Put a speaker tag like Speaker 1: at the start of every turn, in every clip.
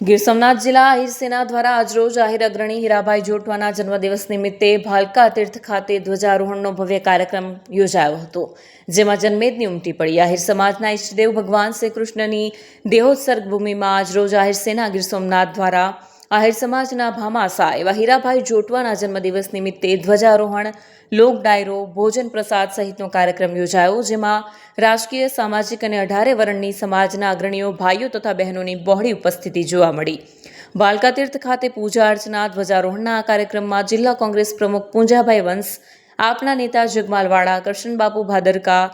Speaker 1: ગીર સોમનાથ જિલ્લા આહિર સેના દ્વારા આજરોજ આહિર અગ્રણી હીરાભાઈ જોટવાના જન્મદિવસ નિમિત્તે ભાલકા તીર્થ ખાતે ધ્વજારોહણનો ભવ્ય કાર્યક્રમ યોજાયો હતો, જેમાં જન્મેદની ઉમટી પડી. આહિર સમાજના ઈષ્ટદેવ ભગવાન શ્રી કૃષ્ણની દેહોત્સર્ગ ભૂમિમાં આજરોજ આહિર સેના ગીર સોમનાથ દ્વારા આહિર સમાજના ભામાસા એવા હીરાભાઈ જોટવાના જન્મદિવસ નિમિત્તે ધ્વજારોહણ, લોક ડાયરો, ભોજન પ્રસાદ સહિતનો કાર્યક્રમ યોજાયો, જેમાં રાજકીય, સામાજિક અને અઢારે વર્ણની સમાજના અગ્રણીઓ, ભાઈઓ તથા બહેનોની બહોળી ઉપસ્થિતિ જોવા મળી. બાલકા તીર્થ ખાતે પૂજા અર્ચના, ધ્વજારોહણના આ કાર્યક્રમમાં જિલ્લા કોંગ્રેસ પ્રમુખ પૂંજાભાઈ વંશ, આપના નેતા જગમાલવાડા કરશનબાપુ ભાદરકા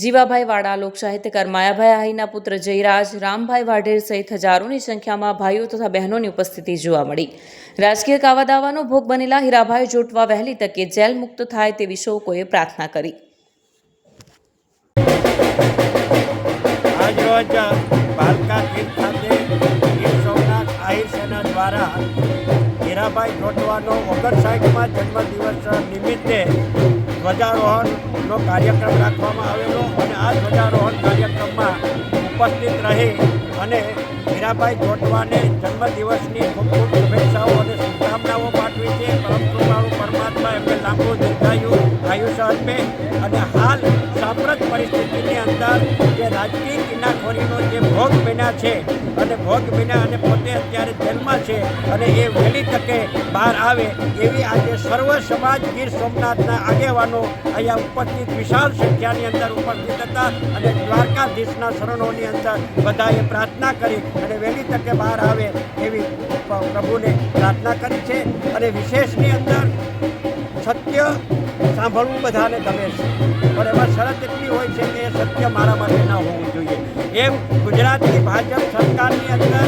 Speaker 1: જીવાભાઈ વાડા લોક સાહિત્યકાર માયાભાઈ આહીના પુત્ર જયરાજ, રામભાઈ વાઢેર સહિત હજારોની સંખ્યામાં ભાઈઓ તથા બહેનોની ઉપસ્થિતિ જોવા મળી. રાજકીય કાવાદાવાનો ભોગ બનેલા હીરાભાઈ જોટવા વહેલી તકે જેલ મુક્ત થાય તેવી શોકોએ પ્રાર્થના કરી.
Speaker 2: આજરોજ આહિર સેના દ્વારા હીરાભાઈ જોટવાનો ઓગણસાઠમાં જન્મદિવસ નિમિત્તે ધ્વજારોહણનો કાર્યક્રમ રાખવામાં આવેલો અને આ ધ્વજારોહણ કાર્યક્રમમાં ઉપસ્થિત રહી અને હીરાભાઈ જોટવાને જન્મદિવસની ખૂબ ખૂબ શુભેચ્છાઓ અને શુભકામનાઓ પાઠવી છે. પરમ કૃપાળુ પરમાત્મા એમને લાંબુ દીર્ઘાયુ આયુષ્ય આપે અને હાલ સાંપ્રત પરિસ્થિતિની અંદર જે રાજકીય કિનાખોરીનો જે ભોગ બન્યા છે અને ભોગ બન્યા અને પોતે અત્યારે જેલમાં છે અને એ વહેલી તકે બહાર આવે એવી આજે સર્વ સમાજ ગીર સોમનાથના આગેવાનો અહીંયા ઉપસ્થિત વિશાળ સંખ્યાની અંદર ઉપસ્થિત હતા અને દ્વારકાધીશના શરણોની અંદર બધાએ પ્રાર્થના કરી અને વહેલી તકે બહાર આવે એવી પ્રભુને પ્રાર્થના કરી છે અને વિશેષની અંદર સત્ય સાંભળવું બધાને ગમે છે. પણ એમાં શરત એટલી હોય છે કે એ સત્ય મારા માટે ન હોવું જોઈએ. એમ ગુજરાતની ભાજપ સરકારની અંદર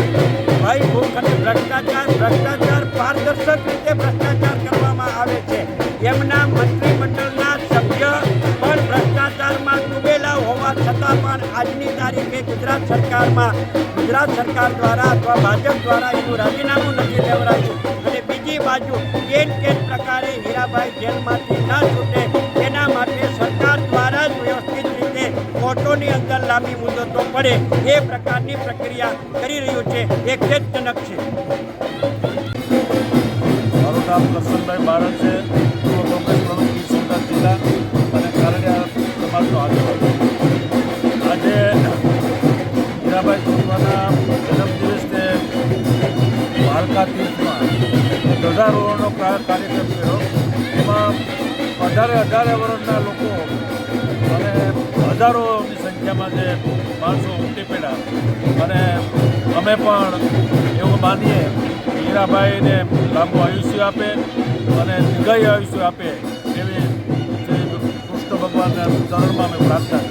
Speaker 2: ભય, ભૂખ અને ભ્રષ્ટાચાર ભ્રષ્ટાચાર પારદર્શક રીતે ભ્રષ્ટાચાર કરવામાં આવે છે. એમના મંત્રીમંડળના સભ્ય પણ ભ્રષ્ટાચારમાં ડૂબેલા હોવા છતાં પણ આજની તારીખે ગુજરાત સરકારમાં, ગુજરાત સરકાર દ્વારા અથવા ભાજપ દ્વારા એનું રાજીનામું નથી લેવડાયું. બીજી કેન કેન પ્રકારે હીરાભાઈ જેલમાંથી ન છૂટે. તેના માટે સરકાર દ્વારા જ વ્યવસ્થિત રીતે કોર્ટોની અંદર લાંબી મુદતો પડે. એ પ્રકારની પ્રક્રિયા કરી રહ્યું છે. એ ખેદજનક છે.
Speaker 3: મારું નામ પ્રસન્નભાઈ બારડ છે. ધ્વજારોહણનો કાર્યક્રમ કર્યો એમાં અઢારે અઢારે વર્ષના લોકો અને હજારોની સંખ્યામાં જે માણસો ઉમટી પડ્યા. અને અમે પણ એવું માનીએ કે હીરાભાઈને લાંબુ આયુષ્ય આપે અને દીર્ઘાયુ આયુષ્ય આપે એવી કૃષ્ણ ભગવાનના ચરણમાં અમે પ્રાર્થના